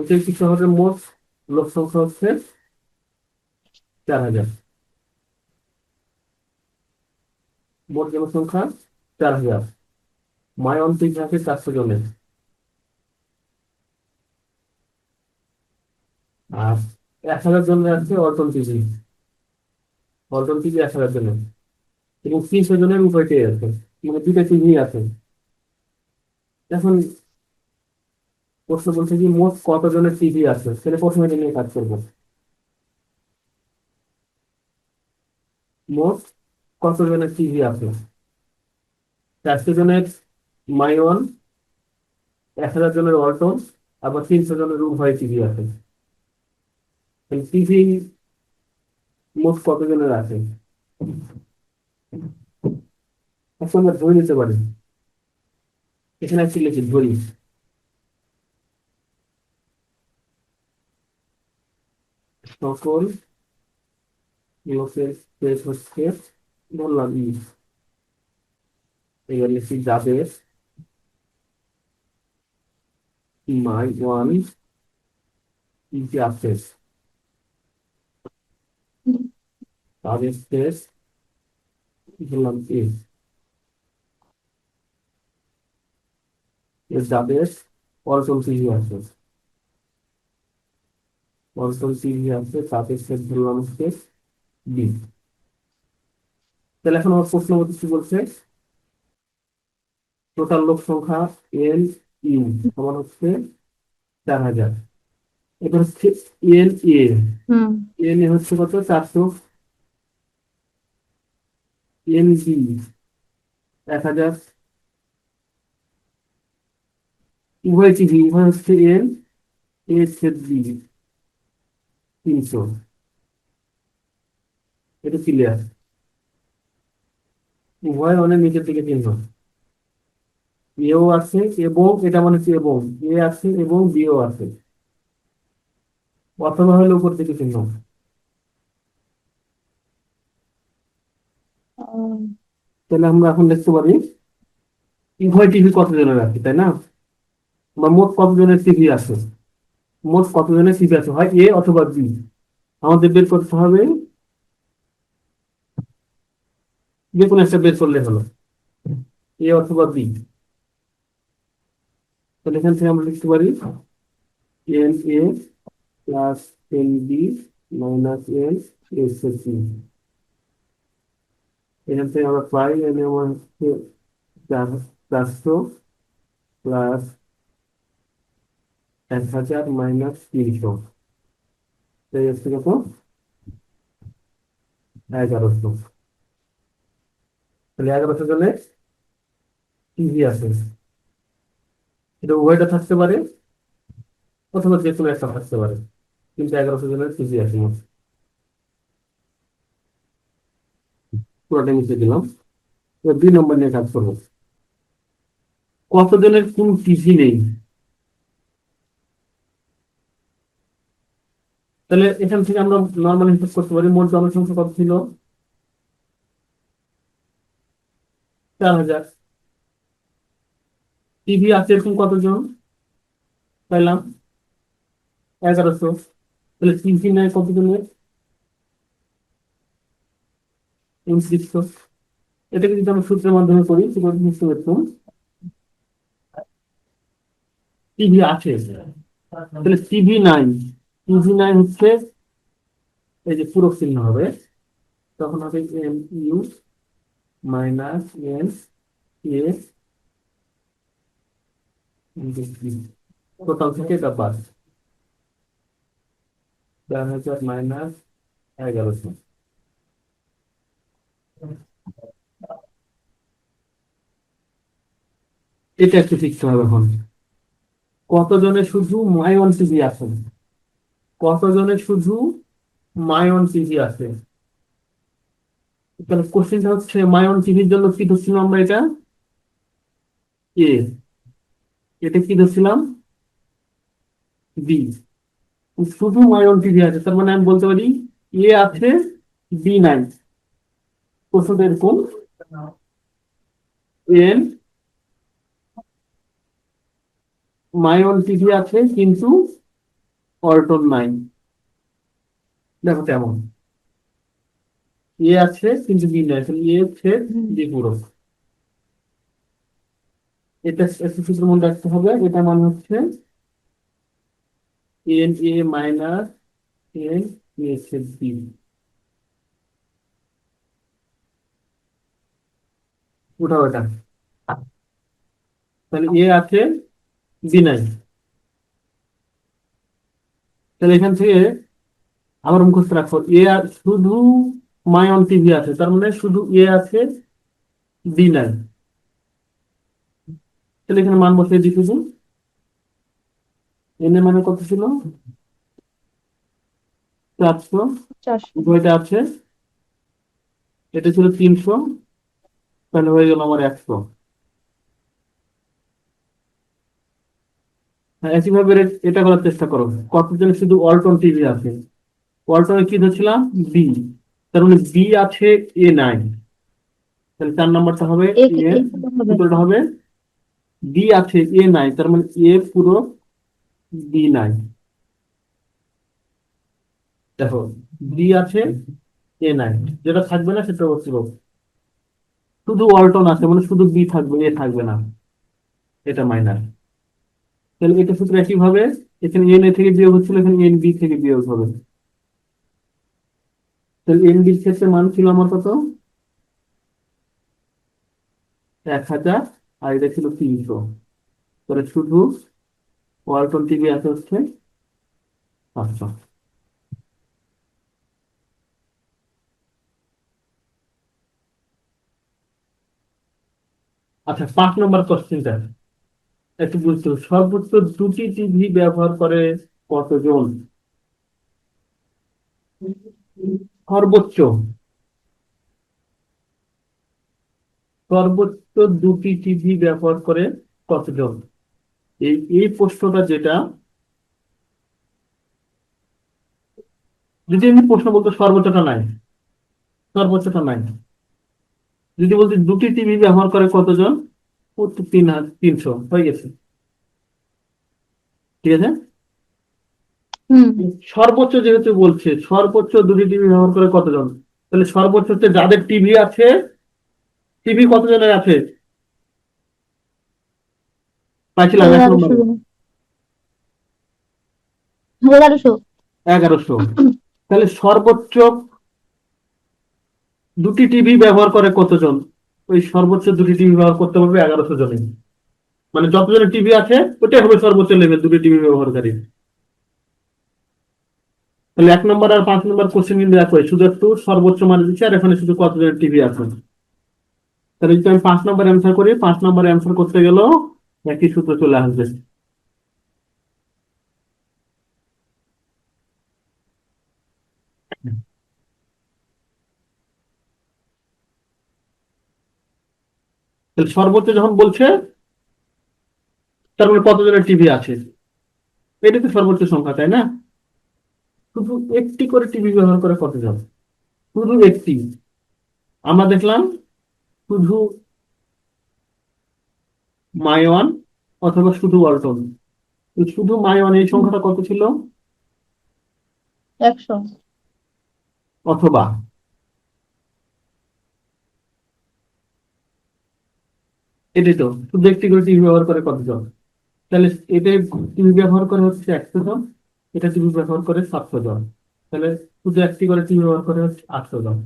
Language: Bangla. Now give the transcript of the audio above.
অতিরিক্ত শহরের মোট লোক সংখ্যা হচ্ছে চার হাজার। মোট জনসংখ্যা চার হাজার। মায় অন্তিক থাকে চারশো জনের। আর এক হাজার জনের আছে অল্টন টিভি। এক হাজার জনের। এবং তিনশো জনের উভয়টি আছে? মানে দুটা টিভি আছে। এখন প্রশ্ন বলছে কি মোট কত জনের টিভি আছে? সেটা প্রথমে এটা নিয়ে কাজ করব। মোট কত জনের টিভি আছে? চারশো জনের মাইওয়ান, এক হাজার জনের অল্টন আবার তিনশো জনের উভয় টিভি আছে। টিভি মোট কত জনের আছে? এখন আমরা ধরে নিতে পারি। এখানে একটি লিখি, ধরি। সকল লোকের শেষ হচ্ছে বললাম ই এবার লিখি যাদের মাই ওয়ান আছে তাদের শেষ বললাম এ যাদের অল্টন টিভি আছে অল্টন টিভি আছে তাদের শেষ বললাম হচ্ছে বি তাহলে এখন আমার প্রশ্ন মধ্যে কি বলছে? টোটাল লোক সংখ্যা এন ইউ সমান হচ্ছে চার হাজার। এটা হচ্ছে এন এ। এন এ হচ্ছে কত? চারশো এন বি। এক হাজার। উভয় টিভি উভয় হচ্ছে এন এ ছেদ বি। তিনশো। এটা ক্লিয়ার উভয় মানে নিচের দিকে চিহ্ন। এও আছে এবং এটা মানে এবং। এ আছে এবং বিও আছে। অথবা হলে উপর দিকে চিহ্ন। তাহলে আমরা এখন দেখতে পারি, উভয় টিভি কত জনের আছে, তাই না? বা মোট কতজনের টিভি আছে? মোট কত জনের টিভি আছে? হয় এ অথবা বি আমাদের বের করতে হবে যে কোনো একটা বের করলে হলো। এ অথবা বি তাহলে এখান থেকে আমরা লিখতে পারি N A plus N B minus N S C এখান থেকে আমরা পাই এন আমার চারশো প্লাস এক হাজার মাইনাস তিনশো এই হচ্ছে কত এগারোশো। তাহলে এগারোশো জনে টিভি আছে? এটা উভয়টা থাকতে পারে, অথবা যে কোনো একটা থাকতে পারে, কিন্তু এগারোশো জনের টিভি আছে? মোট পুরোটা মিশিয়ে দিলাম দুই নম্বর নিয়ে কাজ করব। কতজনের কোন টিভি নেই? তাহলে এখান থেকে আমরা নর্মাল হিসাব করতে পারি। মোট জনসংখ্যা কত ছিল? চার হাজার। টিভি আছে এরকম কতজন? পাইলাম এগারোশো। তাহলে টিভি নেয় কতজনের? উনত্রিশশো। এটাকে যদি আমরা সূত্রের মাধ্যমে করি সেটা বুঝতে পারতাম? টিভি আছে। তাহলে টিভি নাই। নাই হচ্ছে এই যে পুরো চিহ্ন হবে, তখন হবে M U minus N A total থেকে এটা বাদ। চার হাজার মাইনাস এগারোশো এটা একটু শিখতে হবে এখন। কতজনের শুধু মাইওয়ান টিভি আছে? কতজনের শুধু মায়ন টিভি আছে? তাহলে কোশ্চেনটা হচ্ছে মাইওয়ান টিভির জন্য কি ধরছিলাম আমরা এটা? এ এটা কি ধরছিলাম? বি শুধু মাইওয়ান টিভি আছে, তার মানে আমি বলতে পারি এ আছে বি নাই। প্রশ্নটা এরকম। এন মায়ন টিভি আছে, কিন্তু অল্টন নাই দেখো তেমন। এ আছে, কিন্তু বি নাই এ হচ্ছে বি পুরো। এটা সূত্র মনে রাখতে হবে এটা মানে হচ্ছে N A minus N A হচ্ছে বি উঠাও এটা। তাহলে এ আছে বি নাই তাহলে এখান থেকে আবার মুখস্থ রাখো। এ আর শুধু মায়ন টিভি আছে তার মানে শুধু এ আছে বি নাই। তাহলে এখানে মান বসিয়ে শুধু এন এর মানে কত ছিল? চারশো। উভয়টা আছে। এটা ছিল তিনশো তাহলে হয়ে গেল আমার একশো। একইভাবে এর- এটা করার চেষ্টা করো। কতজন শুধু ওয়ালটন টিভি আছে? ওয়ালটনে কি ধরছিলাম? বি তার মানে বি আছে এ নাই তাহলে চার নাম্বারটা হবে এ হবে বি আছে এ নাই তার মানে এ পুরো বি নাই দেখো বি আছে এ নাই যেটা থাকবে না সেটা হচ্ছে। শুধু ওয়ালটন আছে মানে শুধু বি থাকবে এ থাকবে না। এটা মাইনাস তাহলে এটা সূত্র একই ভাবে এখানে এন এ থেকে বিয়োগ হচ্ছিল, এখানে এন বি থেকে বিয়োগ হবে। তাহলে এন বির ক্ষেত্রে মান ছিল আমার কত? এক হাজার, আর এটা ছিল তিনশো। তাহলে শুধু ওয়ালটন টিভি আছে হচ্ছে পাঁচশো। আচ্ছা পাঁচ নম্বর কোশ্চেনটা একটু বুঝতে সর্বোচ্চ দুটি টিভি ব্যবহার করে কতজন? সর্বোচ্চ। সর্বোচ্চ দুটি টিভি ব্যবহার করে কতজন? এই এই প্রশ্নটা যেটা, যদি আমি প্রশ্ন বলতো সর্বোচ্চটা নাই সর্বোচ্চটা নাই। যদি বলতে দুটি টিভি ব্যবহার করে কতজন? তিন তিনশো হয়ে গেছে। ঠিক আছে? সর্বোচ্চ যেহেতু বলছে সর্বোচ্চ দুটি টিভি ব্যবহার করে কতজন? তাহলে সর্বোচ্চ হচ্ছে যাদের টিভি আছে টিভি কতজনের আছে? এগারোশো। তাহলে সর্বোচ্চ দুটি টিভি ব্যবহার করে কতজন? ওই সর্বোচ্চ দুটি টিভি ব্যবহার করতে পারবে এগারোশো জনে। মানে যতজনের টিভি আছে, ওটাই হবে সর্বোচ্চ লেভেল দুটি টিভি ব্যবহারকারী। তাহলে এক নম্বর আর পাঁচ নম্বর কোশ্চেন কিন্তু একই শুধু একটু সর্বোচ্চ মানে দিচ্ছে, আর এখানে শুধু কতজনের টিভি আছে। তাহলে যদি আমি পাঁচ নম্বর অ্যান্সার করি, পাঁচ নম্বর অ্যান্সার করতে গেলেও একই সূত্র চলে আসবে। তাহলে সর্বোচ্চ যখন বলছে তার মানে কতজনের টিভি আছে? এটা তো সর্বোচ্চ সংখ্যা তাই না? শুধু একটি করে টিভি ব্যবহার করে কতজন? শুধু একটি। আমরা দেখলাম শুধু মাইওয়ান অথবা শুধু ওয়ালটন। শুধু মাইওয়ান এই সংখ্যাটা কত ছিল? একশো। অথবা এটাই তো। শুধু একটি করে টিভি ব্যবহার করে কতজন? তাহলে এটা টিভি ব্যবহার করে হচ্ছে একশো জন এটা টিভি ব্যবহার করে সাতশো জন তাহলে শুধু একটি করে টিভি ব্যবহার করে হচ্ছে আটশো জন